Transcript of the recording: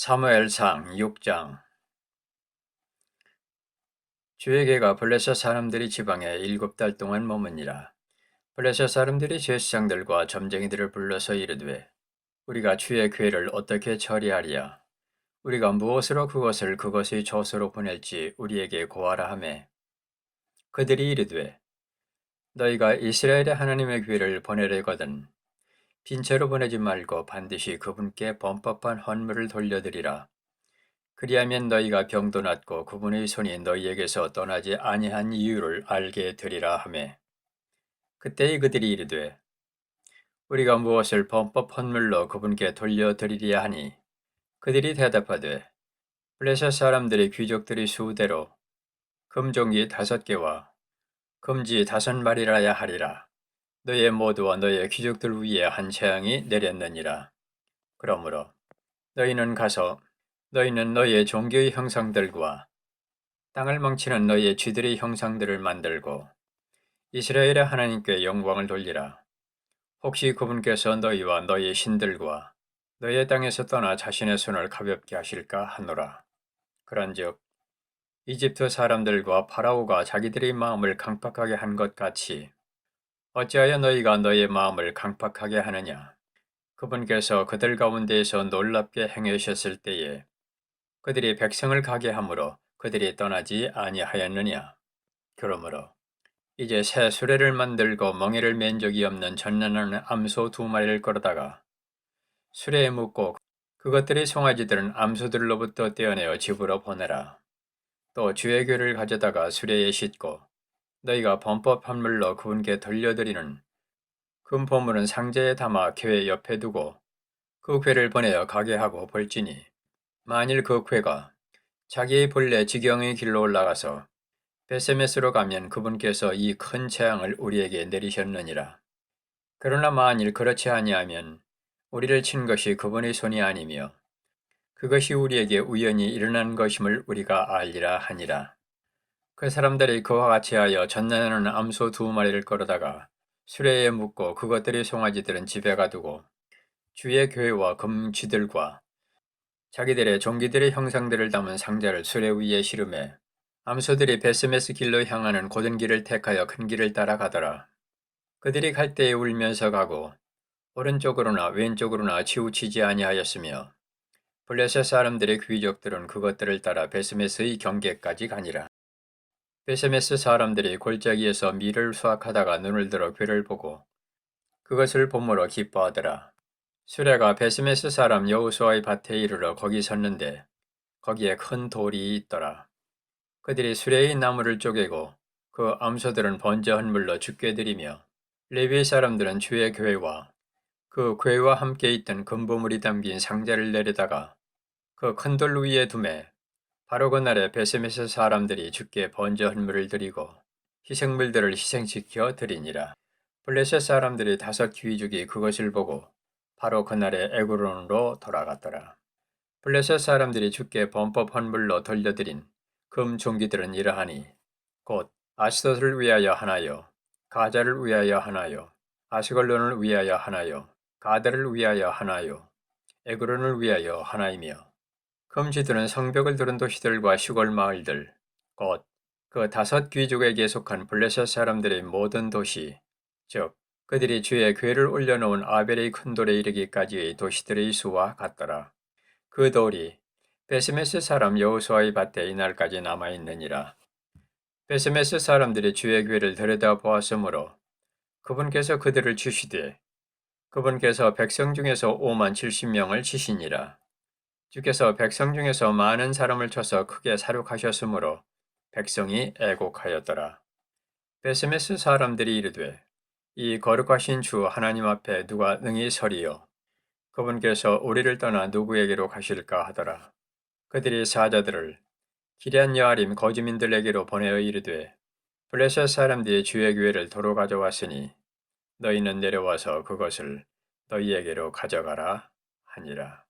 사무엘상 6장 주에게가 블레셋 사람들이 지방에 일곱 달 동안 머무니라. 블레셋 사람들이 제사장들과 점쟁이들을 불러서 이르되 우리가 주의 괴를 어떻게 처리하리야? 우리가 무엇으로 그것을 그것의 저소로 보낼지 우리에게 고하라 하매 그들이 이르되 너희가 이스라엘의 하나님의 괴를 보내려거든 빈 채로 보내지 말고 반드시 그분께 범법한 헌물을 돌려드리라. 그리하면 너희가 병도 낫고 그분의 손이 너희에게서 떠나지 아니한 이유를 알게 되리라 하매 그때의 그들이 이르되 우리가 무엇을 범법 헌물로 그분께 돌려드리리야 하니 그들이 대답하되 블레셋 사람들의 귀족들이 수대로 금종이 다섯 개와 금지 다섯 마리라야 하리라. 너의 모두와 너의 귀족들 위에 한 재앙이 내렸느니라. 그러므로 너희는 가서 너희는 너희의 종교의 형상들과 땅을 망치는 너희의 쥐들의 형상들을 만들고 이스라엘의 하나님께 영광을 돌리라. 혹시 그분께서 너희와 너희의 신들과 너희의 땅에서 떠나 자신의 손을 가볍게 하실까 하노라. 그런즉 이집트 사람들과 파라오가 자기들의 마음을 강팍하게 한 것 같이 어찌하여 너희가 너희의 마음을 강팍하게 하느냐? 그분께서 그들 가운데에서 놀랍게 행하셨을 때에 그들이 백성을 가게 하므로 그들이 떠나지 아니하였느냐? 그러므로 이제 새 수레를 만들고 멍에를 맨 적이 없는 전난하는 암소 두 마리를 끌어다가 수레에 묶고 그것들의 송아지들은 암소들로부터 떼어내어 집으로 보내라. 또 주의 교를 가져다가 수레에 싣고 너희가 범법 환물로 그분께 돌려드리는 금 보물은 상자에 담아 교회 옆에 두고 그 괴를 보내어 가게 하고 볼지니 만일 그 괴가 자기의 본래 지경의 길로 올라가서 베세메스로 가면 그분께서 이 큰 재앙을 우리에게 내리셨느니라. 그러나 만일 그렇지 아니하면 우리를 친 것이 그분의 손이 아니며 그것이 우리에게 우연히 일어난 것임을 우리가 알리라 하니라. 그 사람들이 그와 같이 하여 전날에는 암소 두 마리를 끌어다가 수레에 묻고 그것들의 송아지들은 집에 가두고 주의 교회와 금쥐들과 자기들의 종기들의 형상들을 담은 상자를 수레 위에 실음해 암소들이 베스메스 길로 향하는 고든 길을 택하여 큰 길을 따라가더라. 그들이 갈 때에 울면서 가고 오른쪽으로나 왼쪽으로나 치우치지 아니하였으며 블레셋 사람들의 귀족들은 그것들을 따라 베스메스의 경계까지 가니라. 베세메스 사람들이 골짜기에서 밀을 수확하다가 눈을 들어 괴를 보고 그것을 봄으로 기뻐하더라. 수레가 베스메스 사람 여우수아의 밭에 이르러 거기 섰는데 거기에 큰 돌이 있더라. 그들이 수레의 나무를 쪼개고 그 암소들은 번저 헌물로 죽게 드리며 레위 사람들은 주의 교회와 그 교회와 함께 있던 금보물이 담긴 상자를 내려다가 그 큰 돌 위에 두매 바로 그날에 베세메스 사람들이 주께 번제 헌물을 드리고 희생물들을 희생시켜 드리니라. 블레셋 사람들이 다섯 귀족이 그것을 보고 바로 그날에 에그론으로 돌아갔더라. 블레셋 사람들이 주께 범법 헌물로 돌려드린 금 종기들은 이러하니 곧 아시돗을 위하여 하나요, 가자를 위하여 하나요, 아스걸론을 위하여 하나요, 가드를 위하여 하나요, 에그론을 위하여 하나이며 금지들은 성벽을 두른 도시들과 시골 마을들, 곧 그 다섯 귀족에게 속한 블레셋 사람들의 모든 도시, 즉 그들이 주의 괴를 올려놓은 아벨의 큰 돌에 이르기까지의 도시들의 수와 같더라. 그 돌이 베스메스 사람 여호수아의 밭에 이날까지 남아 있느니라. 베스메스 사람들이 주의 괴를 들여다 보았으므로 그분께서 그들을 주시되 그분께서 백성 중에서 5만 70명을 치시니라. 주께서 백성 중에서 많은 사람을 쳐서 크게 사륙하셨으므로 백성이 애곡하였더라. 베스메스 사람들이 이르되 이 거룩하신 주 하나님 앞에 누가 능히 서리요 그분께서 우리를 떠나 누구에게로 가실까 하더라. 그들이 사자들을 기리안 여아림 거주민들에게로 보내어 이르되 블레셋 사람들이 주의 교회를 도로 가져왔으니 너희는 내려와서 그것을 너희에게로 가져가라 하니라.